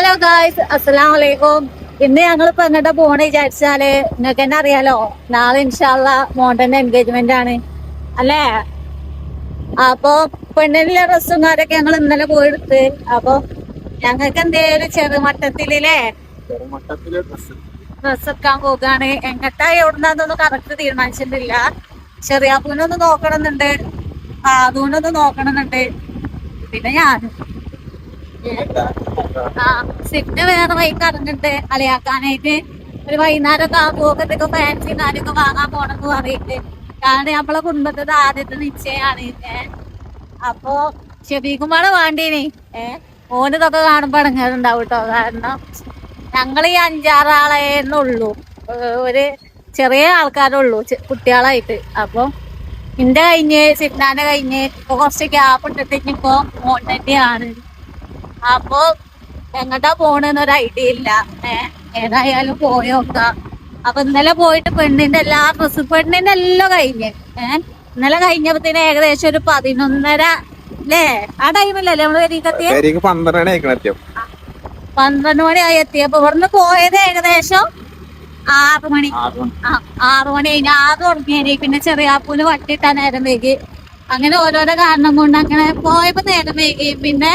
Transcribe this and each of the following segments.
Hello guys അസ്സലാം വലൈക്കും ഇന്ന് ഞങ്ങൾ ഇപ്പൊ എങ്ങോട്ടാ പോണേ വിചാരിച്ചാൽ നിങ്ങൾക്ക് തന്നെ അറിയാലോ? നാളെ ഇൻഷാല്ല മോണ്ടന്റെ എൻഗേജ്മെന്റ് ആണ്. അല്ലേ? അപ്പൊ പെണ്ണിനുള്ള ഡ്രസ്സും കാര്യൊക്കെ ഞങ്ങൾ ഇന്നലെ പോയെടുത്ത്. അപ്പൊ ഞങ്ങൾക്ക് എന്തേലും ചെറുമട്ടത്തിലേ മട്ടത്തിലെ ഡ്രസ് എടുക്കാൻ പോകാണ്. എങ്ങട്ടാ എവിടുന്നാന്നൊന്നും കറക്റ്റ് തീരുമാനിച്ചിട്ടില്ല. ചെറിയാപ്പൂനൊന്ന് നോക്കണമെന്നുണ്ട്. അതുകൊണ്ടൊന്ന് നോക്കണമെന്നുണ്ട്. പിന്നെ ഞാൻ സിറ്റ് വേറെ വൈകി അറിഞ്ഞിട്ട് അലയാക്കാനായിട്ട് ഒരു വൈകുന്നേരം ആ ആകുമ്പോഴത്തേക്ക് ഫാൻസി കാര്യമൊക്കെ വാങ്ങാൻ പോണെന്ന് പറയിട്ട് കാരണം നമ്മളെ കുടുംബത്തിന്റെ ആദ്യത്തെ നിശ്ചയാണ് ഏ അപ്പൊ ഷെബീകുമാറെ വേണ്ടീനി. ഏഹ് ഓന് ഇതൊക്കെ കാണുമ്പോ ഇടങ്ങാറുണ്ടാവും കേട്ടോ കാരണം ഞങ്ങൾ ഈ അഞ്ചാറാളേന്നുള്ളു ഒരു ചെറിയ ആൾക്കാരുള്ളൂ കുട്ടികളായിട്ട്. അപ്പൊ ഇന്റെ കഴിഞ്ഞ് സിഗ്നാന്റെ കഴിഞ്ഞ് കുറച്ച് ഗ്യാപ്പ് ഇട്ടിട്ട് ഇപ്പൊ മോണ്ടന്റെ ആണ് അപ്പൊ എങ്ങട്ടാ പോണെന്നൊരു ഐഡിയ ഇല്ല. ഏഹ് ഏതായാലും പോയോക്കാം അപ്പൊ ഇന്നലെ പോയിട്ട് പെണ്ണിന്റെ എല്ലാ ഡ്രസ് പെണ്ണിന്റെ എല്ലാം കഴിഞ്ഞ്. ഏഹ് ഇന്നലെ കഴിഞ്ഞപ്പത്തിന് ഏകദേശം ഒരു പതിനൊന്നര അല്ലേ ആ ടൈമിലല്ലേ നമ്മൾ വരികത്തിയ പേരേക്ക് പന്ത്രണ്ട് മണി മണിയായി എത്തിയപ്പോ. ഇവിടുന്ന് പോയത് ഏകദേശം ആറ് മണി. ആറു മണി. കഴിഞ്ഞ ആറ് തുടങ്ങിയേനെ പിന്നെ ചെറിയാപ്പൂന് വട്ടിട്ടാ നേരം വൈകി. അങ്ങനെ ഓരോരോ കാരണം കൊണ്ട് അങ്ങനെ പോയപ്പോ നേരം വൈകി. പിന്നെ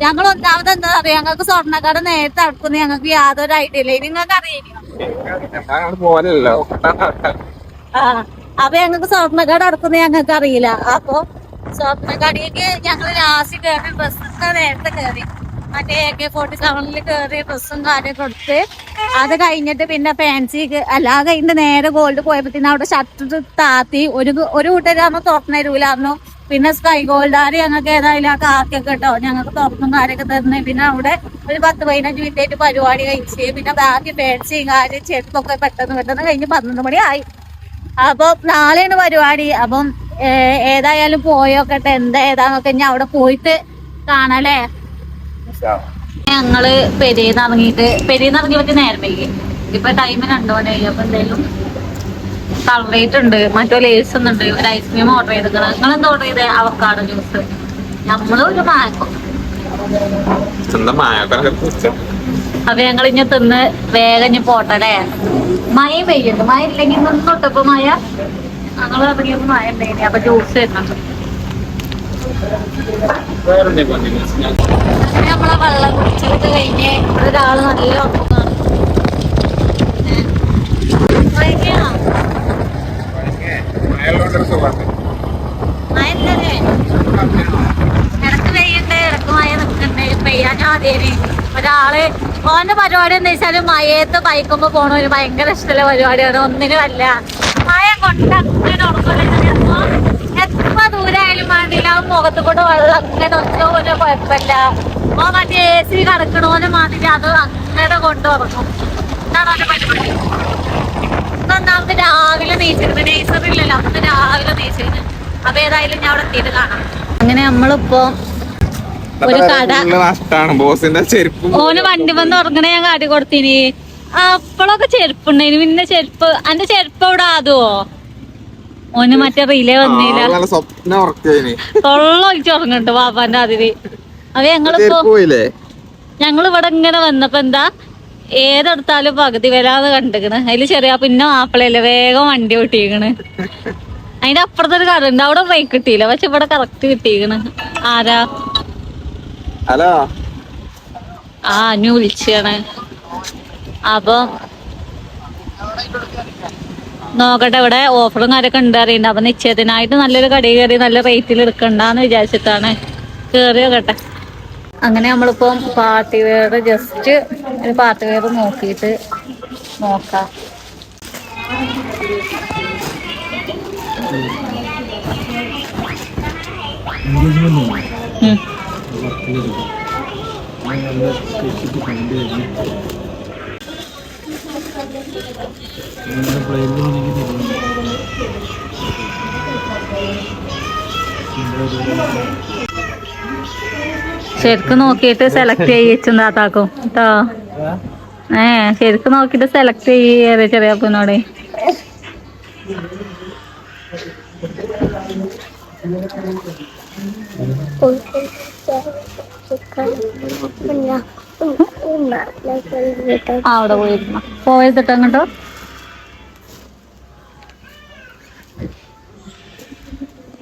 ഞങ്ങൾ ഒന്നാമത് എന്താ പറയാ ഞങ്ങൾക്ക് സ്വർണക്കട നേരത്തെ അടുക്കുന്ന ഞങ്ങൾക്ക് യാതൊരു ഐഡിയ ഇല്ല. നിങ്ങൾക്ക് അറിയില്ല? ആ അപ്പൊ ഞങ്ങൾക്ക് സ്വർണക്കട അടുക്കുന്ന ഞങ്ങൾക്ക് അറിയില്ല. അപ്പൊ സ്വർണക്കടയ്ക്ക് ഞങ്ങൾ ലാസ്റ്റ് കേറി ബസ്സിന്റെ നേരത്തെ കേറി. മറ്റേ എ കെ ഫോർട്ടി സെവനിൽ കേറി ഡ്രസ്സും കാര്യമൊക്കെ കൊടുത്ത് അത് കഴിഞ്ഞിട്ട് പിന്നെ ഫാൻസി അല്ല അത് കഴിഞ്ഞിട്ട് നേരെ ഗോൾഡ് പോയപ്പോ അവിടെ ഷട്ടർ താത്തി. ഒരു ഒരു കൂട്ടരാകുമ്പോ തുറന്നു തരൂലായിരുന്നു പിന്നെ സ്കൈ ഗോൾഡ് ആര് ഞങ്ങൾക്ക് ഏതായാലും ആ കാർക്കൊക്കെ കേട്ടോ ഞങ്ങൾക്ക് തുറന്നും കാര്യമൊക്കെ തരുന്നു പിന്നെ അവിടെ ഒരു പത്ത് പതിനഞ്ച് മിനിറ്റ് പരിപാടി കഴിച്ച് പിന്നെ ബാക്കി പേടിച്ചും കാര്യം ചെരുപ്പൊക്കെ പെട്ടെന്ന് പെട്ടെന്ന് കഴിഞ്ഞ് പന്ത്രണ്ട് മണി ആയി അപ്പൊ നാളെയാണ് പരിപാടി. അപ്പം ഏതായാലും പോയോക്കട്ടെ. എന്താ ഏതാന്നൊക്കെ ഞാൻ അവിടെ പോയിട്ട് കാണാല്ലേ? ഞങ്ങൾ പെരിയെന്ന് ഇറങ്ങിയിട്ട് പെരിയെന്ന് ഇറങ്ങിയപ്പോ നേരം വൈകി. ഇപ്പൊ ടൈം രണ്ടു മണിയായി അപ്പൊ എന്തായാലും കളറേറ്റ് ഉണ്ട്. മറ്റോ ലേസ് ഉണ്ട്. ഒരു ഐസ്ക്രീം ഓർഡർ ചെയ്തിരിക്കണം. നിങ്ങൾ എന്താ ഓർഡർ ചെയ്തേ? അവക്കാടോ ജ്യൂസ് നമ്മൾ ഒരു മായക്കോ അപ്പൊ ഞങ്ങൾ ഇനി തിന്ന് വേഗം ഇനി പോട്ടല്ലേ മഴ പെയ്യുന്നു മഴ ഇല്ലെങ്കിൽ നിന്നോട്ടപ്പോ മഴ? ഞങ്ങൾ ഇറങ്ങിയപ്പോ മഴ ഉണ്ടായിനി അപ്പൊ ജ്യൂസ് തരണം. നമ്മളെ വെള്ളം കുടിച്ചൊക്കെ കഴിഞ്ഞ് ഇവിടെ ഒരാൾ നല്ല ഉറക്കമാണ് ഒരാൾ ഓന്റെ പരിപാടി എന്താ വെച്ചാൽ മഴയത്ത് ബൈക്കുമ്പോ പോണ ഒരു ഭയങ്കര ഇഷ്ടമുള്ള പരിപാടിയാണ്. ഒന്നിനും അല്ല. മഴ കൊണ്ട് എത്ര ദൂരായാലും വേണ്ടില്ല. മുഖത്ത് കൂടെ വെള്ളം അങ്ങനെ ഒന്നും ഒരു കുഴപ്പമില്ല. ഓ മറ്റേ എ സി കിടക്കണോനെ മാതിരി അത് അങ്ങനെ കൊണ്ട് ഉറങ്ങും എന്താണ് പരിപാടി. ഒന്നാമത് രാവിലെ നീച്ചിരുന്നു നേഴ്സറിയില്ലല്ലോ അന്ന് രാവിലെ നീച്ചിരുന്നു അപ്പൊ ഏതായാലും ഞാൻ അവിടെ എത്തിയിട്ട് കാണാം. അങ്ങനെ നമ്മളിപ്പോ ഒരു കട നഷ്ടാണ്. ബോസിന്റെ ചെരുപ്പ് ഓന് വണ്ടി വന്ന് ഉറങ്ങണ ഞാൻ കാട്ടി കൊടുത്തിന്. അപ്പോഴൊക്കെ ചെരുപ്പുണ്ടായിന്. പിന്നെ ചെരുപ്പ് അന്റെ ചെരുപ്പ് എവിടെ ആദോ ഓന് മറ്റേ റീലേ വന്നില്ല. തൊള്ളൊഴിച്ച് ഉറങ്ങണ്ട് ബാബാന്റെ അതിര് അപ്പൊ ഞങ്ങളിപ്പോ ഞങ്ങൾ ഇവിടെ ഇങ്ങനെ വന്നപ്പോ എന്താ ഏതെടുത്താലും പകുതി വരാതെ കണ്ടിക്കണ് അതിൽ ചെറിയ പിന്നെ മാപ്പിളയല്ലേ വേഗം വണ്ടി ഓട്ടിക്കണ്. അതിന്റെ അപ്പുറത്തൊരു കട ഉണ്ട് അവിടെ ബ്രേക്ക് കിട്ടിയില്ല. പക്ഷെ ഇവിടെ കറക്റ്റ് കിട്ടിക്കണ്. ആരാ? ഹലോ? ആ അനു വിളിച്ചാണ്. അപ്പൊ നോക്കട്ടെ ഇവിടെ ഓഫറും കാര്യമൊക്കെ ഉണ്ട് അറിയണ്ട. അപ്പൊ നിശ്ചയത്തിനായിട്ട് നല്ലൊരു കടയിൽ കയറി നല്ല റേറ്റിൽ എടുക്കണ്ടെന്ന് വിചാരിച്ചിട്ടാണ്. കേറി നോക്കട്ടെ അങ്ങനെ നമ്മളിപ്പം പാർട്ടി വെയർ ജസ്റ്റ് ഒരു പാർട്ടി വെയർ നോക്കിയിട്ട് നോക്കാം ഉം. ശരിക്കും നോക്കിയിട്ട് സെലക്ട് ചെയ്യിച്ചും താത്താക്കും കേട്ടോ ഏ ശരിക്കും നോക്കിയിട്ട് സെലക്ട് ചെയ്യേ ചെറിയപ്പനോട് അവിടെ പോയിരുന്ന? പോയതിട്ട് അങ്ങോട്ടോ?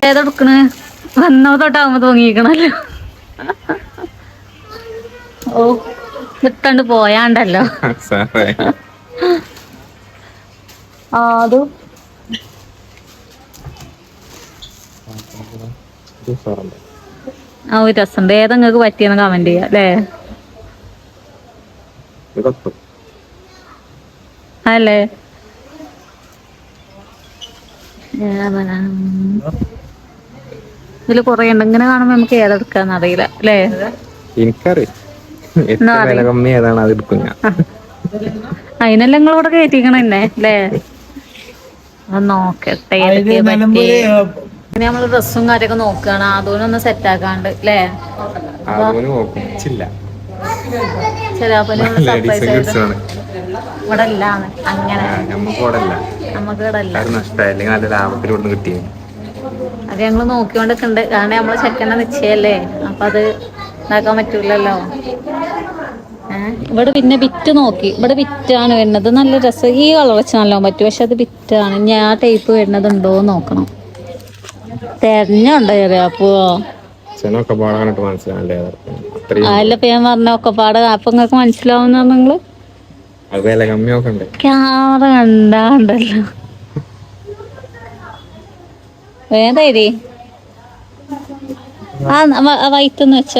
ഏതെടുക്കണ് വന്നോ തൊട്ടാവുമ്പോ തോന്നിയിരിക്കണല്ലോ ഓ വിട്ടണ്ട് പോയാണ്ടല്ലോ. ആ ഒരു രസം. ഭേദം നിങ്ങൾക്ക് പറ്റിയെന്ന് കമന്റ് ചെയ്യാം അല്ലേ? അല്ലേ? ഇതിൽ കൊറേ ഉണ്ട്. ഇങ്ങനെ കാണുമ്പോ നമുക്ക് ഏതെടുക്കാന്ന് അറിയില്ല. അല്ലേ? എനിക്കറിയാം. ഏതാണ് അത് എടുക്കും ഞാൻ. അതിനെല്ലാം നിങ്ങളിവിടെ കയറ്റിക്കണം എന്നെ അല്ലേ? നോക്കട്ടെ നമ്മൾ ഡ്രസ്സും കാര്യമൊക്കെ നോക്കുകയാണ് അതുകൊണ്ടൊന്ന് സെറ്റ് ആക്കാണ്ട് അല്ലേ? ഇവിടെ അങ്ങനെ. നമുക്ക് ഇവിടെ അല്ല നഷ്ടമായി അല്ലെങ്കിൽ നല്ല കിട്ടിയത് അത് ഞങ്ങൾ നോക്കിക്കൊണ്ടിട്ടുണ്ട് കാരണം നമ്മളെ ചെക്കന്റെ നിശ്ചയല്ലേ. അപ്പൊ അത് ഇതാക്കാൻ പറ്റൂലല്ലോ. ഇവിടെ പിന്നെ ബിറ്റ് നോക്കി. ഇവിടെ ബിറ്റാണ് വരുന്നത്. നല്ല രസം. ഈ കളർ വെച്ച് നല്ലോണം പറ്റും. പക്ഷെ അത് ബിറ്റാണ് ഇനി ആ ടൈപ്പ് വരുന്നത് ഉണ്ടോ നോക്കണം. തെരഞ്ഞുണ്ടോ അത്രയും അതിലപ്പോ ഞാൻ പറഞ്ഞ ഒക്കെപ്പാട് പാട് അപ്പൊ നിങ്ങക്ക് മനസ്സിലാവുന്ന നിങ്ങൾ ക്യാമറ കണ്ടാണ്ടല്ലോ. വേണ്ടേരി ആ വൈറ്റ് ഒന്ന് വെച്ച.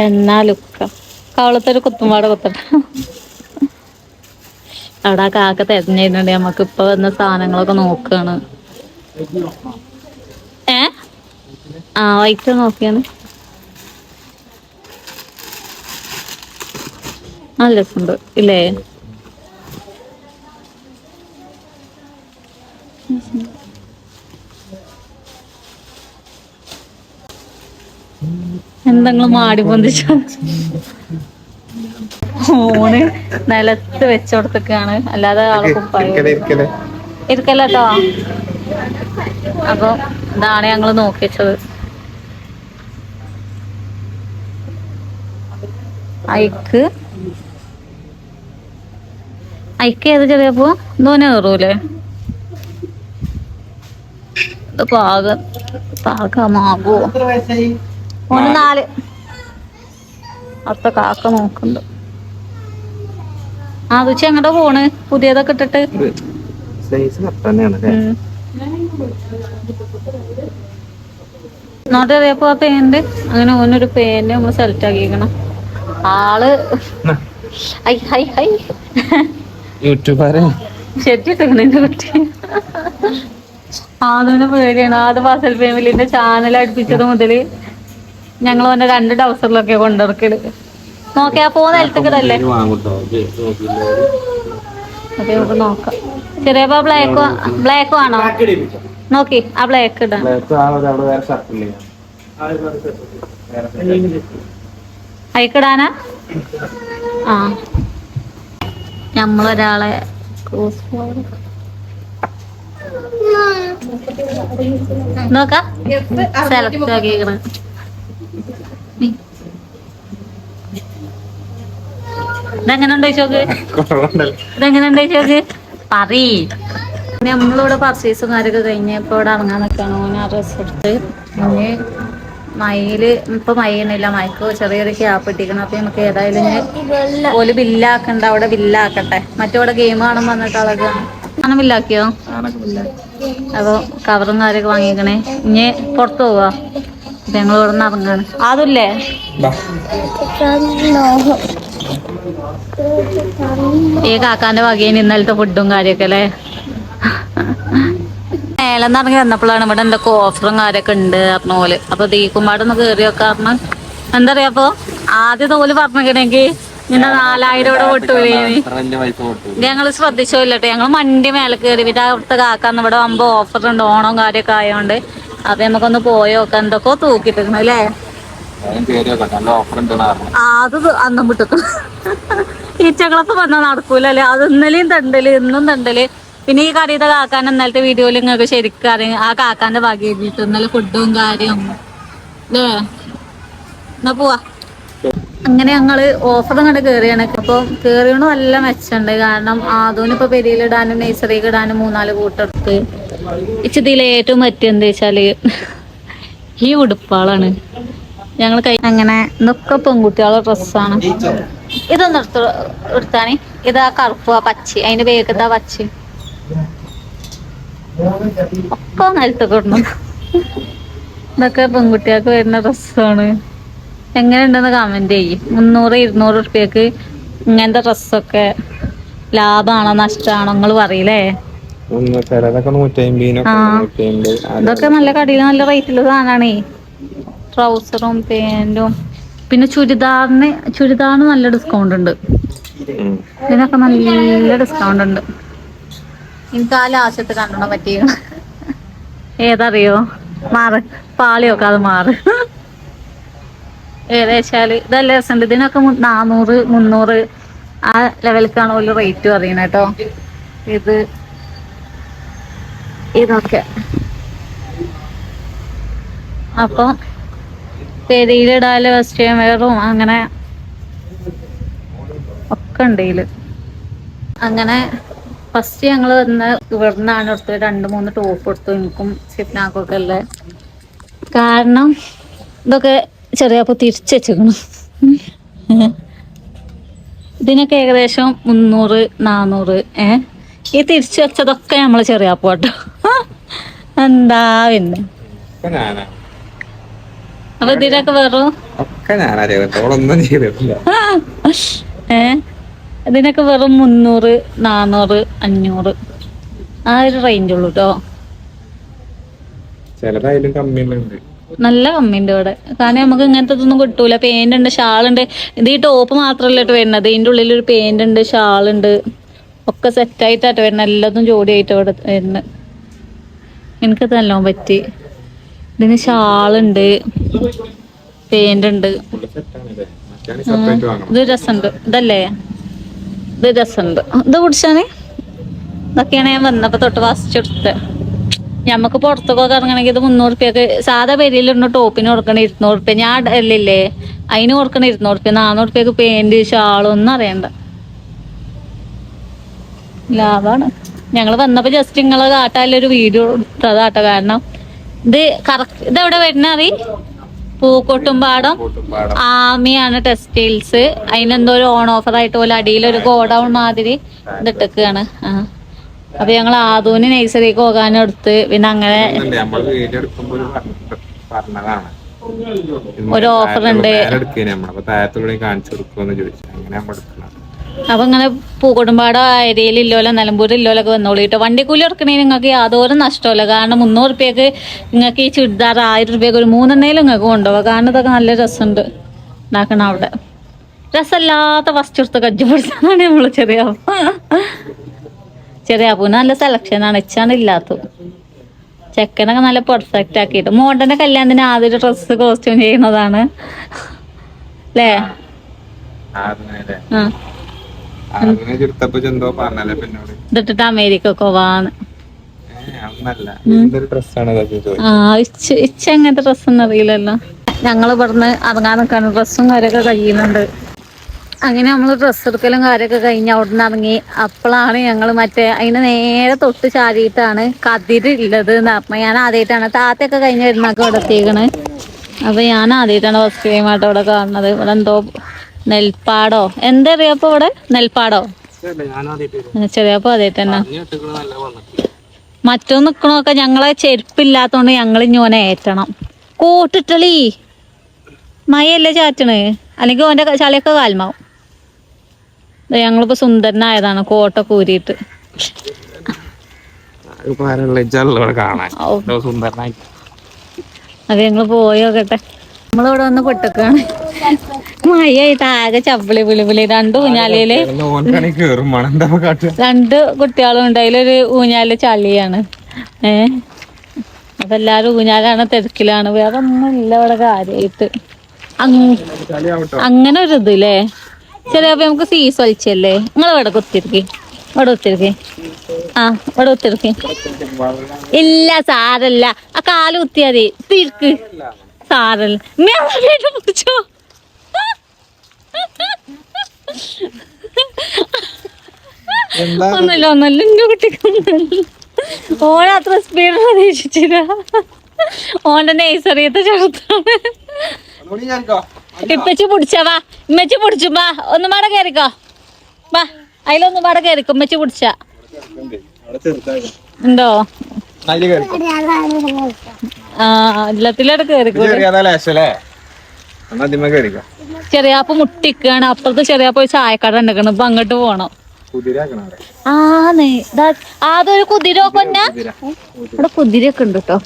എന്നാ ലുക്ക. കവളത്തൊരു കുത്തുംപാട് കുത്തട്ട. അവിടെ ആ കാക്ക തെരഞ്ഞിരുന്നുണ്ട്. നമുക്ക് ഇപ്പൊ വന്ന സാധനങ്ങളൊക്കെ നോക്കാണ്. ഏ? ആ വൈറ്റ് നോക്കിയാണ്. നല്ല രസമുണ്ട്. ഇല്ലേ? എന്തെങ്കിലും മാടി പൊന്തിച്ചോ? ഫോണ് നിലത്ത് വെച്ചോടത്തൊക്കെയാണ്. അല്ലാതെ ആളെ കുപ്പായ ഇരിക്കല്ലോ അപ്പൊ ഇതാണ് ഞങ്ങൾ നോക്കിച്ചത് ഐക്ക്. ഐക്ക് ഏത് ചെറിയപ്പോ ധോനി കയറൂലേ ഇത് പാക പാകമാകോ. ഒന്ന് നാല്. അടുത്ത കാക്ക നോക്കുന്നുണ്ട്. ആ തുച്ചി എങ്ങോട്ടാ പോണ്? പുതിയതൊക്കെ ഇട്ടിട്ട്. നോട്ട് അറിയപ്പോ ആ പേന്റ് അങ്ങനെ ഓനൊരു പേന്റ് നമ്മൾ സെലക്ട് ആക്കിക്കണം ആൾ ഹൈ ഹൈ ഹൈ യൂട്യൂബാരെ ശരിട്ടിട്ടുണ്ട് കുട്ടി ആദ്യം പേടിയാണ്. ആദ്യ പാസൽ ഫാമിലിന്റെ ചാനൽ അടുപ്പിച്ചത് മുതൽ ഞങ്ങൾ ഓന്റെ രണ്ട് ഡൗസറിലൊക്കെ കൊണ്ടിറക്കൽ നോക്കിയാ പോ അല്ലേ വാങ്ങൂട്ടോ അതെ നമുക്ക് നോക്കാം. ചെറിയ ബ്ലാക്ക് ബ്ലാക്ക് ആണോ നോക്കി ആ ബ്ലാക്ക് ഇടാം. അയക്കിടാനാ ആ നമ്മളൊരാളെ ക്രൂസ് നോക്കാം. സെലക്ട് ആക്കിയേക്കണ ഇതെങ്ങനെ ഉണ്ട് ചോക്ക് കുറവുണ്ടല്ലോ ഇതെങ്ങനെ ഉണ്ട് ചോക്ക് പറീ നമ്മളിവിടെ പർച്ചേസും കാര്യമൊക്കെ കഴിഞ്ഞ് ഇപ്പൊ ഇവിടെ ഇറങ്ങാൻ നിൽക്കാണ് ഓൻ ആ ഡ്രസ് എടുത്ത് ഇനി മയിൽ ഇപ്പൊ മയ്യണില്ല മയക്ക് ചെറിയൊരു ക്യാപ്പ് ഇട്ടിക്കണം അപ്പൊ നമുക്ക് ഏതായാലും ഓൽ ബില്ലാക്കണ്ട അവിടെ ബില്ലാക്കട്ടെ മറ്റവിടെ ഗെയിം കാണുമ്പോ വന്നിട്ട് അളകാണ്. ബില്ലാക്കിയോ അപ്പൊ കവറും കാര്യമൊക്കെ വാങ്ങിക്കണേ. ഇനി പുറത്തു പോവാ. ഞങ്ങൾ ഇവിടെ നിന്ന് ഇറങ്ങാണ്. അതില്ലേ ഈ കാക്കാന്റെ വകയിൽ ഇന്നലത്തെ ഫുഡും കാര്യൊക്കെ അല്ലേ? മേലെന്ന് ഇറങ്ങി വന്നപ്പോഴാണ് ഇവിടെ എന്തൊക്കെ ഓഫറും കാര്യൊക്കെ ഉണ്ട് പറഞ്ഞ പോലെ. അപ്പൊ ദീക്കുമ്പാടൊന്ന് കയറി വെക്കാറിന് എന്താ പറയാ അപ്പൊ? ആദ്യത്തെ തോൽ പറഞ്ഞിട്ടുണ്ടെങ്കിൽ ഇങ്ങനെ നാലായിരം ഇവിടെ ഞങ്ങൾ ഞങ്ങൾ ശ്രദ്ധിച്ചില്ലട്ടോ ഞങ്ങൾ മണ്ടി മേലെ കയറി. പിന്നെ അവിടുത്തെ കാക്കാന്ന് ഇവിടെ വമ്പോ ഓഫർ ഉണ്ട്. ഓണം കാര്യൊക്കെ ആയതുകൊണ്ട് അപ്പൊ നമുക്കൊന്ന് പോയോക്കാം എന്തൊക്കെയോ തൂക്കിട്ടിരുന്നു അല്ലേ? അത് അന്നും വിട്ടു ഈച്ചകളൊക്കെ വന്നാൽ നടക്കൂലല്ലേ അത് ഇന്നലെയും തണ്ടൽ ഇന്നും തണ്ടൽ. പിന്നെ ഈ കറിയുടെ കാക്കാൻ ഇന്നലത്തെ വീഡിയോയിൽ നിങ്ങൾക്ക് ശരിക്കും അറിയാം ആ കാക്കാന്റെ ഭാഗ്യം ഇന്നലെ ഫുഡും കാര്യം അല്ലേ എന്നാ പോവാ. അങ്ങനെ ഞങ്ങൾ ഓഫർ അങ്ങോട്ട് കേറിയാണ്. അപ്പൊ കേറിയോണ്ട് നല്ല മെച്ചുണ്ട്. കാരണം ആദൂന് ഇപ്പൊ പെരിയിലിടാനും നഴ്സറിക്ക് ഇടാനും മൂന്നാൽ കൂട്ടെടുത്ത്. ഇച്ചതിൽ ഏറ്റവും പറ്റിയ എന്താ വെച്ചാൽ ഈ ഉടുപ്പാളാണ്. ഞങ്ങൾ കൈ അങ്ങനെ ഇതൊക്കെ പെൺകുട്ടികളുടെ ഡ്രസ്സാണ്. ഇതൊന്നും എടുത്ത് എടുത്താണി. ഇതാ കറുപ്പ് ആ പച്ച. അതിന്റെ വേഗത്താ പച്ച. ഒക്കെ നിലത്ത് ഇടണം. ഇതൊക്കെ പെൺകുട്ടികൾക്ക് വരുന്ന ഡ്രസ്സാണ്. എങ്ങനെയുണ്ടെന്ന് കമന്റ് ചെയ്യും. മുന്നൂറ് ഇരുന്നൂറ് ഉറുപ്പ്യക്ക് ഇങ്ങനത്തെ ഡ്രസ്സൊക്കെ ലാഭമാണോ നഷ്ടമാണോ നിങ്ങൾ പറയില്ലേ? ഇതൊക്കെ നല്ല കടയിൽ നല്ല റേറ്റിൽ സാധനമാണേ ട്രൗസറും പാന്റും പിന്നെ ചുരിദാറിന് ചുരിദാറിന് നല്ല ഡിസ്കൗണ്ട് ഉണ്ട്. ഇതിനൊക്കെ നല്ല ഡിസ്കൗണ്ട് ഉണ്ട്. എനിക്ക് ആ ലാശത്ത് കണ്ടോണം പറ്റിയ ഏതറിയോ? മാറ്. പാളിയൊക്കെ അത് മാറ്. ഏകദേശാൽ ഇതല്ലേ രസമുണ്ട് ഇതിനൊക്കെ നാനൂറ് മുന്നൂറ് ആ ലെവലിലേക്കാണ് ഓൽ റേറ്റ് പറയുന്നത് കേട്ടോ ഇത് ഇതൊക്കെ. അപ്പൊ പെരിയിലിടാൽ വെസ്റ്റേൺ വെയറും അങ്ങനെ ഒക്കെ ഉണ്ട് ഇതിൽ. അങ്ങനെ ഫസ്റ്റ് ഞങ്ങൾ വന്ന് ഇവിടുന്നാണ് എടുത്തത്. രണ്ട് മൂന്ന് ടോപ്പ് എടുത്തു. എനിക്കും സിപ്നാക്കൊക്കെ അല്ലേ കാരണം ഇതൊക്കെ ചെറിയപ്പോൾ തിരിച്ചു വെച്ചേക്കണം. ഇതിനൊക്കെ ഏകദേശം മുന്നൂറ് നാന്നൂറ് ഏ? ഈ തിരിച്ചു വെച്ചതൊക്കെ നമ്മൾ ചെറിയപ്പോ കേട്ടോ. എന്താ പിന്നെ? അപ്പൊ ഇതിനൊക്കെ വെറും? ഏ? ഇതിനൊക്കെ വെറും മുന്നൂറ് നാന്നൂറ് അഞ്ഞൂറ്. ആ ഒരു റേഞ്ച് ഉള്ളൂ കേട്ടോ ചിലതായാലും കമ്മിയുണ്ട് നല്ല കമ്മിണ്ട് ഇവിടെ. കാരണം നമുക്ക് ഇങ്ങനത്തെ ഒന്നും കിട്ടൂല. പെയിന്റ് ഉണ്ട് ഷാളുണ്ട് ഇത് ഈ ടോപ്പ് മാത്രല്ല കേട്ടോ വരുന്നത്. ഇതിന്റെ ഉള്ളിൽ ഒരു പെയിന്റ് ഉണ്ട് ഷാളുണ്ട് ഒക്കെ സെറ്റ് ആയിട്ടാട്ടോ വരുന്നത്. എല്ലാതും ജോഡിയായിട്ട് ഇവിടെ വരുന്നത്. എനിക്ക് നല്ലോണം പറ്റി. ഇതിന് ഷാളുണ്ട് പെയിന്റ് ഉണ്ട്. ഇത് രസമുണ്ട്. ഇതല്ലേ? ഇത് രസമുണ്ട്. ഇത് കുടിച്ചാണ് ഇതൊക്കെയാണ് ഞാൻ വന്നപ്പോ തൊട്ട് ഫസ്റ്റ് എടുത്തത് ഞമ്മക്ക് പുറത്തൊക്കെ ഇറങ്ങണമെങ്കിൽ ഇത് മുന്നൂറ് റുപ്യക്ക് സാധാ പെരിയിലിരുന്ന ടോപ്പിന് കൊടുക്കണ ഇരുന്നൂറ് റുപ്യ ഞാൻ അല്ലില്ലേ അതിന് കൊടുക്കണ ഇരുന്നൂറ് റുപ്യ നാനൂറ് റുപ്യക്ക് പെയിന്റ് ഷാളൊന്നും അറിയണ്ട. ലാഭാണ്. ഞങ്ങൾ വന്നപ്പോ ജസ്റ്റ് നിങ്ങളെ കാട്ടാലൊരു വീഡിയോ എടുത്തതാട്ടോ കാരണം ഇത് കറക്റ്റ് ഇതെവിടെ വരുന്ന അറി പൂക്കോട്ടുംപാടം കൂട്ടുംപാടം ആമിയാണ് ടെക്സ്റ്റൈൽസ് അതിനെന്തോ ഒരു ഓൺ ഓഫർ ആയിട്ട് പോലെ അടിയിൽ ഒരു ഗോഡൗൺ മാതിരി ഇതിട്ടേക്കാണ് ആ. അപ്പൊ ഞങ്ങൾ ആദൂന് നഴ്സറിക്ക് പോകാനും എടുത്ത് പിന്നെ അങ്ങനെ ഒരു ഓഫർ ഉണ്ട്. നമ്മൾ അപ്പൊ ഇങ്ങനെ പൂക്കോട്ടുംപാട ഏരിയയിൽ ഇല്ലോലോ നിലമ്പൂർ ഇല്ലോലൊക്കെ വന്നോളൂ കേട്ടോ വണ്ടിക്കൂലി എടുക്കണേ നിങ്ങൾക്ക് യാതൊരു നഷ്ടമല്ല കാരണം മുന്നൂറ് റുപ്യക്ക് നിങ്ങൾക്ക് ഈ ചുരിദാർ ആയിരം റുപ്യക്ക് ഒരു മൂന്നെണ്ണയിലും നിങ്ങൾക്ക് കൊണ്ടുപോകാം. കാരണം ഇതൊക്കെ നല്ല രസമുണ്ട് ഉണ്ടാക്കണം അവിടെ. രസമല്ലാത്ത വസ്തു എടുത്ത് കജ്ജപ്പെടുത്താനാണ് നമ്മൾ ചെറിയ ചെറിയ അപ്പൂന് നല്ല സെലക്ഷനാണ് ഇച്ചാണ് ഇല്ലാത്തത്. ചെക്കനൊക്കെ നല്ല പെർഫെക്റ്റ് ആക്കിയിട്ട്. മോണ്ടന്റെ കല്യാണത്തിന് ആദ്യം ഡ്രസ്സ് കോസ്റ്റ്യൂം ചെയ്യുന്നതാണ്. അല്ലേ? ഇട്ടിട്ട് അമേരിക്ക ഇതിട്ടിട്ട് അമേരിക്കൊക്കെ പോവാന്ന്. ഇച്ച എങ്ങനത്തെ ഡ്രസ്സൊന്നും അറിയില്ലല്ലോ ഞങ്ങൾ ഇവിടുന്ന് ഇറങ്ങാൻ നിൽക്കാണ് ഡ്രസ്സും കാര്യമൊക്കെ കഴിയുന്നുണ്ട്. അങ്ങനെ നമ്മൾ ഡ്രസ്സ് എടുക്കലും കാര്യമൊക്കെ കഴിഞ്ഞ് അവിടെ നിന്ന് ഇറങ്ങി. അപ്പോഴാണ് ഞങ്ങൾ മറ്റേ അതിന് നേരെ തൊട്ട് ചാടിയിട്ടാണ് കതിരുള്ളത് എന്ന് പറഞ്ഞത് ഞാൻ ആദ്യമായിട്ടാണ് താത്തയൊക്കെ കഴിഞ്ഞ് വരുന്നൊക്കെ ഇവിടെ എത്തിക്കണ് അപ്പം ഞാൻ ആദ്യമായിട്ടാണ് ഫസ്റ്റ് ടൈം ആയിട്ട് ഇവിടെ കാണുന്നത്. ഇവിടെ എന്തോ നെൽപ്പാടോ? എന്താ അറിയാപ്പോ ഇവിടെ? നെൽപ്പാടോ? ചെറിയപ്പോ ആദ്യമായിട്ട് തന്നെ. നല്ല വന്നിട്ടില്ല മറ്റോ നിക്കണൊക്കെ ഞങ്ങളെ ചെരുപ്പില്ലാത്തോണ്ട് ഞങ്ങൾ ഇഞ്ഞോനെ ഏറ്റണം. കൂട്ടിട്ടളി. മയല്ലേ ചാറ്റണ്? അല്ലെങ്കിൽ ഓന്റെ ക- ചളിയൊക്കെ കാൽമാവും. ഞങ്ങളിപ്പോ സുന്ദരനായതാണ് കോട്ടൊക്കെ ഊരിയിട്ട്. എന്തോ സുന്ദരനായി. അത് ഞങ്ങൾ പോയോക്കട്ടെ നമ്മളിവിടെ വന്ന് പൊട്ടക്കാണ്. മഴയായിട്ട് ആകെ ചപ്പിളി വിളിവിളി. രണ്ട് ഊഞ്ഞാലിയിൽ രണ്ട് കുട്ടികളും ഉണ്ട് അതിലൊരു ഊഞ്ഞാൽ ചളിയാണ്. ഏ? അപ്പൊ എല്ലാരും ഊഞ്ഞാലാണ് തിരക്കിലാണ്. വേറെ ഒന്നും ഇല്ല ഇവിടെ കാര്യമായിട്ട് അങ്ങനെ ഒരു ഇത് ചെറിയപ്പോ നമുക്ക് സീസ് വലിച്ചല്ലേ? നിങ്ങൾ ഇവിടെ കുത്തിരിക്കി. ഇവിടെ കുത്തിരിക്കി. ആ ഇവിടെ കുത്തിരിക്കി. ഇല്ല സാരല്ല. ആ കാൽ കുത്തിയാതെ തിരിക്ക് സാരല്ല. പിടിച്ചോ ഒന്നുമില്ല ഒന്നല്ല എന്റെ കുട്ടിക്ക് ഓണത്ര സ്പീഡ് പ്രതീക്ഷിച്ചില്ല. ഓന്റെ നെയ്സറിയത്തെ ചെറുത്താണ് ഇപ്പച്ചി പിടിച്ചാ വാ. ഇമ്മച്ചി പിടിച്ചു വാ. ഒന്നും പാടെ കേറിക്കോ. വാ അതിലൊന്നും പാടെ കേറിക്കോ. ഇമ്മച്ചി പിടിച്ച. ഉണ്ടോ? ആ ചെറിയാപ്പ് മുട്ടിക്കാണ്. അപ്പുറത്ത് ചെറിയാപ്പ് പോയി ചായക്കട ഉണ്ടാക്കണം. ഇപ്പൊ അങ്ങോട്ട് പോണം. ആന്ന്. അതൊരു കുതിര കൊന്ന? ഇവിടെ കുതിരയൊക്കെ ഉണ്ട് കേട്ടോ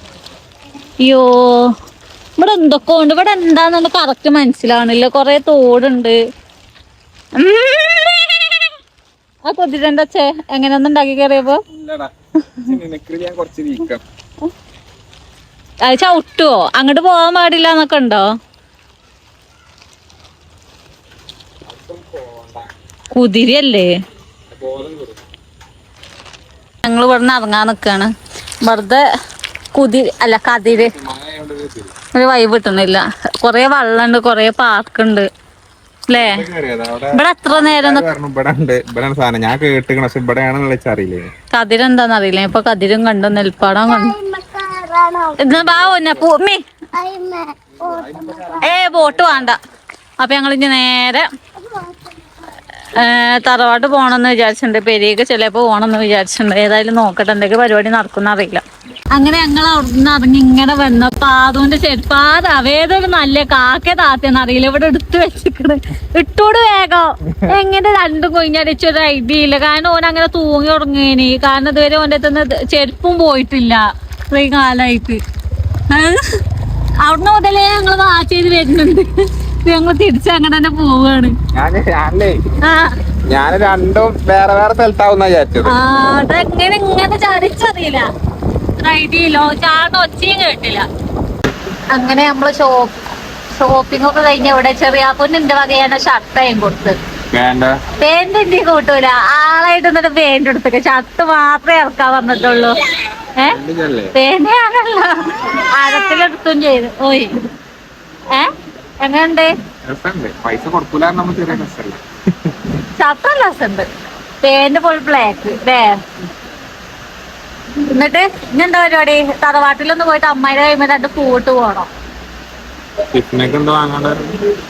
അയ്യോ. ഇവിടെ എന്തൊക്കെ ഉണ്ട്? ഇവിടെ എന്താന്നുള്ള കറക്റ്റ് മനസ്സിലാവണില്ല. കൊറേ തോടുണ്ട്. ആ കുതിരന്റെ അച്ഛേ എങ്ങനെയൊന്നും ഉണ്ടാക്കി കയറിയപ്പോ അത് ചവിട്ടുവോ അങ്ങോട്ട് പോവാൻ പാടില്ല എന്നൊക്കെ ഉണ്ടോ? കുതിരയല്ലേ? ഞങ്ങൾ ഇവിടുന്ന് ഇറങ്ങാൻ നിക്കാണ്. വെറുതെ കുതിര അല്ല കതിര്. ഒരു വൈബ് കിട്ടണില്ല കൊറേ വള്ളണ്ട് കൊറേ പാർക്കുണ്ട്. അല്ലേ ഇവിടെ എത്ര നേരം ഇവിടെ ഉണ്ട്. ഇവിടെ സാധനം. ഞാൻ കേട്ടിക്കണ പക്ഷെ ഇവിടെയാണെന്നുള്ള വെച്ചാൽ അറിയില്ലേ? കതിരെന്താന്ന് അറിയില്ല. ഇപ്പൊ കതിരും കണ്ടു നെൽപ്പാടം കണ്ടു. എന്നാ ബാവോ പൂമി ഏ ബോട്ട് വേണ്ട. അപ്പൊ ഞങ്ങൾ ഇനി നേരെ തറവാട്ട് പോകണമെന്ന് വിചാരിച്ചിട്ടുണ്ട്. പെരിയൊക്കെ ചിലപ്പോൾ പോകണമെന്ന് വിചാരിച്ചിട്ടുണ്ട്. ഏതായാലും നോക്കട്ടെ എന്തൊക്കെ പരിപാടി നടക്കുന്ന അറിയില്ല. അങ്ങനെ ഞങ്ങൾ അവിടുന്ന് ഇറങ്ങി ഇങ്ങനെ വന്നപ്പോ അതുകൊണ്ട് ചെരുപ്പ് ഏതൊരു നല്ല കാക്ക താത്തേന്ന് അറിയില്ല. ഇവിടെ എടുത്തു വെച്ചിക്കണ്. ഇട്ടോട് വേഗം. എങ്ങനെ രണ്ടും കൊഞ്ഞടിച്ചൊരു ഐഡിയ ഇല്ല. കാരണം ഓൻ അങ്ങനെ തൂങ്ങി ഉറങ്ങേനി. കാരണം ഇതുവരെ ഓന്റെ അടുത്തുനിന്ന് ചെരുപ്പും പോയിട്ടില്ല. ഇത്രയും കാലമായിട്ട്? അവിടുന്ന് മുതലേ ഞങ്ങൾ വാച്ച് ചെയ്ത് വരുന്നുണ്ട്. ഞങ്ങൾ തിരിച്ച് അങ്ങനെ തന്നെ പോവാണ്. ഞാൻ രണ്ടും വേറെ വേറെ സ്ഥലത്താവുന്ന വിചാരിച്ചത്. ആ, അതെങ്ങനെ ഇങ്ങനെ ചാട ഒച്ചയും കേട്ടില്ല. അങ്ങനെ നമ്മൾ ഷോപ്പ് ഷോപ്പിംഗ് ഒക്കെ കഴിഞ്ഞ ഇവിടെ ചെറിയ പൊന്നിന്റെ വകയാണ് ഷർട്ടയും കൊടുത്ത്. വേണ്ട. പേന്റ് എന്റെ കൂട്ടൂല. ആളായിട്ട് എന്നിട്ട് പേന്റ് എടുത്തേക്ക്. ഷർട്ട് മാത്രമേ ഇറക്കാൻ വന്നിട്ടുള്ളൂ. ഏഹ് പേന്റ് ആണല്ലോ അകത്തിലെടുത്തും ചെയ്തു. ഓയ്. ഏ? എങ്ങനെയുണ്ട്? രസമുണ്ട്. പൈസ കൊടുക്കൂല നമ്മൾ ചെറിയ രസമല്ല. ഷർട്ട് രസമുണ്ട്. പേന്റ് ഫുൾ ബ്ലാക്ക് അല്ലേ എന്നിട്ട് ഇന്നെന്താ പരിപാടി? തറവാട്ടിലൊന്ന് പോയിട്ട് അമ്മയുടെ കഴിയുമ്പോ രണ്ട് പൂവിട്ട് പോണോ.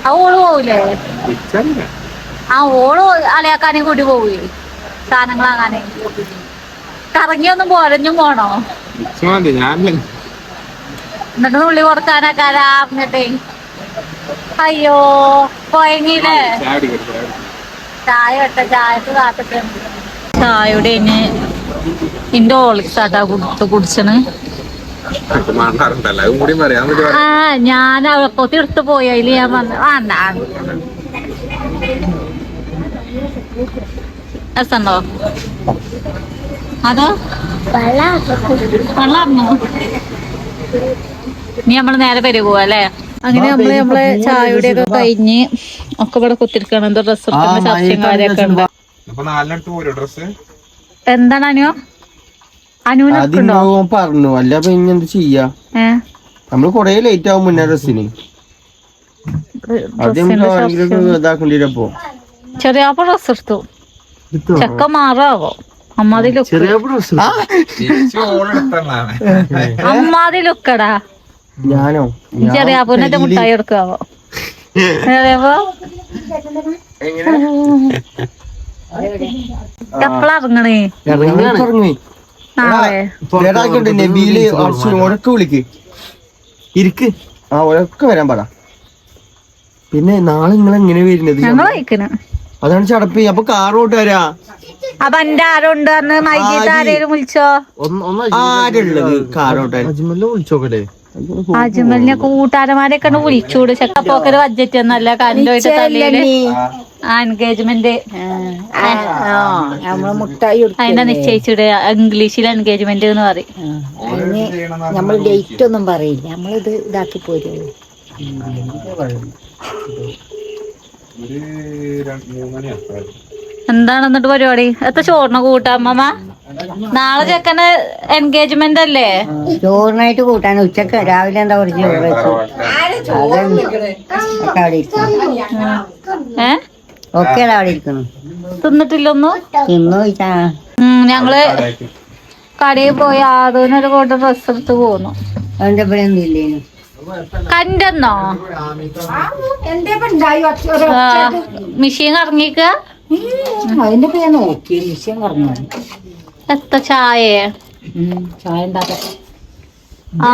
ആ ഓൾ പോവില്ലേ ആ ഓൾ അലയാക്കാനും കൂടി പോവേ സാധനങ്ങൾ വാങ്ങാനേ. കറങ്ങിയൊന്നും പോരഞ്ഞും പോണോ? എന്നിട്ട് ഉള്ളി കൊടുക്കാനൊക്കെ അറിഞ്ഞിട്ടേ അയ്യോ കൊയങ്ങിയില്ലേ ചായ വെട്ട ചായക്ക് ചായയുടെ ഇനി ഇന്റെ ഓളിക്സ് ആട്ടാ കൊടുത്ത് കുടിച്ചണ്. ആ ഞാൻ അവളെപ്പോത്തി എടുത്ത് പോയി അതിൽ ഞാൻ പറഞ്ഞു വേണ്ട രസമുണ്ടോ അതോ? വെള്ളം. നീ നമ്മൾ നേരെ പെരുകുവല്ലേ അങ്ങനെ നമ്മൾ നമ്മളെ ചായയുടെ ഒക്കെ കഴിഞ്ഞ് ഒക്കെ ഇവിടെ കുത്തിരിക്കണം. എന്തോ ഡ്രസ് ചർച്ചയും കാര്യമൊക്കെ ഉണ്ട്. എന്താണ് അനു? അനുവിനോ പറഞ്ഞു. അല്ല പിന്നെ എന്ത് ചെയ്യാ? നമ്മൾ കൊറേ ലേറ്റ് ആവും മുന്നേ ഡ്രസ്സിന് ചെറിയ ഡ്രസ് എടുത്തു. ചെക്ക മാറാവോ? അമ്മാതി ലുക്ക് അമ്മാതി ലുക്കടാ ഞാനോ? ചെറിയ പൊന്നിട്ട് മുട്ടായി എടുക്കാവോ വിളിക്ക്. ഇരിക്ക്. ആ ഒരൊക്കെ വരാൻ പറ പിന്നെ നാളെ നിങ്ങൾ എങ്ങനെ വരുന്നത് അതാണ് ചടപ്പ്. അപ്പൊ കാർ കൊണ്ട് വരാ. അപ്പൊ എന്റെ ആരുണ്ട് അന്ന് മൈജീത്ത് ആരേലും വിളിച്ചോ? ആരുള്ളത് കാറോട്ടെ വിളിച്ചോക്കട്ടെ. അജ്മലിനെ കൂട്ടുകാരന്മാരെയൊക്കെ വിളിച്ചൂട്. ചെക്കപ്പോക്കൊരു ബഡ്ജറ്റ് ഒന്നല്ല കണ്ടോയിട്ട് തലയിൽ? എൻഗേജ്മെന്റ് അതിനെ നിശ്ചയിച്ചിട്. ഇംഗ്ലീഷിൽ എൻഗേജ്മെന്റ് എന്ന് പറയും. നമ്മൾ ഡേറ്റ് ഒന്നും പറയില്ല. നമ്മളിത് ഇതാക്കി മണിയാണ് എന്താണ് എന്നിട്ട് പരിപാടി? എത്ര ചോറിന് കൂട്ടാമ്മ നാളെ ചെക്കന് എൻഗേജ്മെന്റ് അല്ലേ? ചോറിനായിട്ട് കൂട്ടാൻ ഉച്ചയ്ക്ക് രാവിലെ എന്താ കുറച്ച് ചോറ് വെച്ചു. ഒക്കെ അവിടെ ഇരിക്കണം ഏ? ഒക്കെ അവിടെ ഇരിക്കണം തിന്നിട്ടില്ലൊന്നും? തിന്നു ചോദിച്ചാ ഉം, ഞങ്ങൾ കടയിൽ പോയി ആദൂനൊരു കൂട്ടം ഡ്രസ് എടുത്ത് പോന്നു. കണ്ടെന്നോ? മിഷീൻ അതിന്റെ പേര് നോക്കി മിഷീൻ പറഞ്ഞു എത്ര ചായയെ ചായ ആ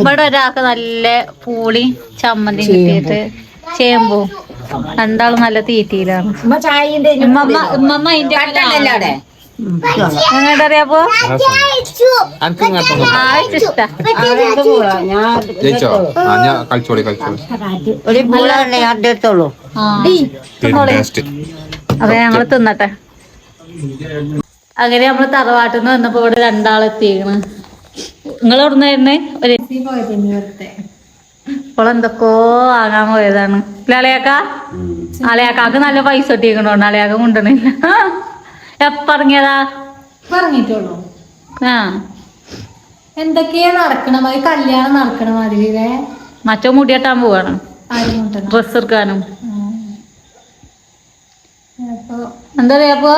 ഇവിടെ ഒരാൾക്ക് നല്ല പൂളി ചമ്മന്തി കിട്ടിയിട്ട് ചേമ്പോ. രണ്ടാളും നല്ല തീറ്റയിലാണ്. എങ്ങോട്ട് അറിയാപ്പോ അതെ ഞങ്ങൾ തിന്നട്ടെ. അങ്ങനെ നമ്മൾ തറവാട്ടിൽ നിന്ന് വന്നപ്പോ ഇവിടെ രണ്ടാളെത്തിക്കണ് നിങ്ങൾ എവിടുന്നായിരുന്നേ ഒരു ഇപ്പോൾ എന്തൊക്കെയോ വാങ്ങാൻ പോയതാണ്. അലയാക്ക അലയാക്കാക്ക് നല്ല പൈസ ഒട്ടിക്കണോണ്ട് അലയാക്ക കൊണ്ടുവന്നില്ല. എപ്പറങ്ങിയതാ പറഞ്ഞിട്ടുള്ളു ആ. എന്തൊക്കെയാ നടക്കണ മാതിരി? കല്യാണം നടക്കണ മാതിരി? മറ്റോ മുടിയെട്ടാൻ പോവാണ്. ഡ്രസ് എടുക്കാനും. എന്താ പറയാ അപ്പൊ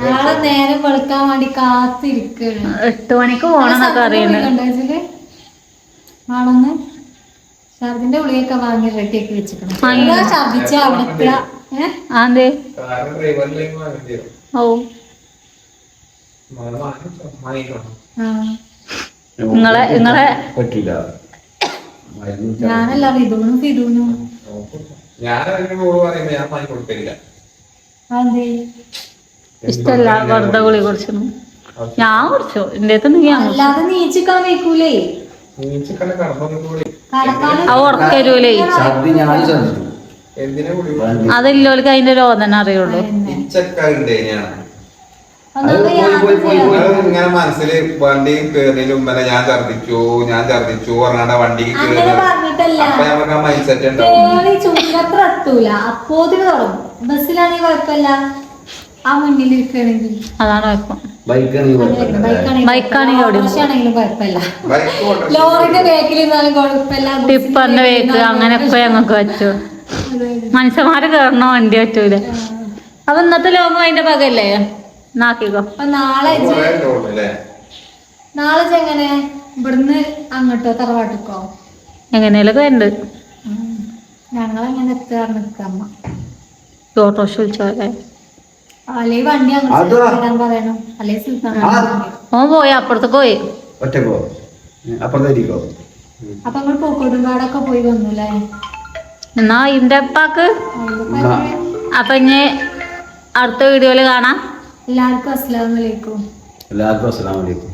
നാളെ നേരം വെളുക്കാൻ വേണ്ടി കാത്തിരിക്കണം. എട്ട് മണിക്ക് പോണെന്നൊക്കെ അറിയുന്നത്. ഛർദിന്റെ ഗുളിയൊക്കെ വാങ്ങി റെഡിയാക്കി വെച്ചിട്ടുണ്ട്. ഛർദിച്ച അവിടെ ആന്തേ ഓ. നിങ്ങളെ നിങ്ങളെ പറ്റില്ല. ഞാനല്ല ഫിദൂനും ഫിദൂനും ഞാൻ അതിന് കൂടെ പറയുമ്പോ ഞാൻ വാങ്ങി കൊടുക്കില്ല ഇഷ്ടല്ല വെറുതെ ഗുളി കുടിച്ചു. ഞാൻ കുടിച്ചു. എന്റെ അല്ലാതെ നീച്ചിക്കാൻ വെക്കൂലേ ആ ഉറക്കരൂലേ അതിന്റെ രോദന അറിയുള്ളൂ. ഇങ്ങനെ മനസ്സിൽ വണ്ടി കേറിയതിന് മുമ്പേ ഞാൻ ഛർദിച്ചു ഞാൻ ഛർദിച്ചു പറഞ്ഞാണ്ട് വണ്ടിക്ക് അങ്ങനെ കേറി പറഞ്ഞിട്ടല്ല. അപ്പൊ നമുക്ക് ആ മൈൻഡ് സെറ്റ് ഉണ്ടാവും ബസ്സിലാണെങ്കിൽ കുഴപ്പമില്ല ആ അതാണ് കുഴപ്പം. ബൈക്കാണെങ്കിൽ കുഴപ്പമില്ല ബൈക്ക് ലോറിന്റെ ബാക്കിൽ നിന്നാലും കുഴപ്പമില്ല ടിപ്പറിന്റെ വേക്ക് അങ്ങനെയൊക്കെ ഞങ്ങൾക്ക് പറ്റൂ? മനുഷ്യന്മാര് കയറണോ വണ്ടി പറ്റൂല? അപ്പൊ ഇന്നത്തെ ലോകം അതിന്റെ പകല്ലേ? നാക്കിക്കോ അപ്പൊ നാളെ നാളെ എങ്ങനെ? ഇവിടുന്ന് അങ്ങോട്ടോ തറവാട്ടിക്കോ? എങ്ങനെയല്ലോ ഉണ്ട് ഞങ്ങളെങ്ങനെ എത്തുക നിൽക്കമ്മ ഓട്ടോറിക്ഷ വിളിച്ചോലെ അല്ലെ വണ്ടി അങ്ങോട്ട് അതാ. പറയണം. അല്ലെ സുൽത്താൻ ഓൻ പോയി അപ്പുറത്തേക്ക് പോയി. ഒറ്റക്കോ? അപ്പുറത്തേക്കോ അപ്പൊ നമ്മൾ പൂക്കോട്ടുംപാടൊക്കെ പോയി വന്നുല്ലേ? എന്നാ ഇന്റെ അപ്പാക്ക് അപ്പൊ ഇനി അടുത്ത വീഡിയോയിൽ കാണാം. എല്ലാവർക്കും അസ്സലാമലൈക്കും എല്ലാവർക്കും അസ്സലാമലൈക്കും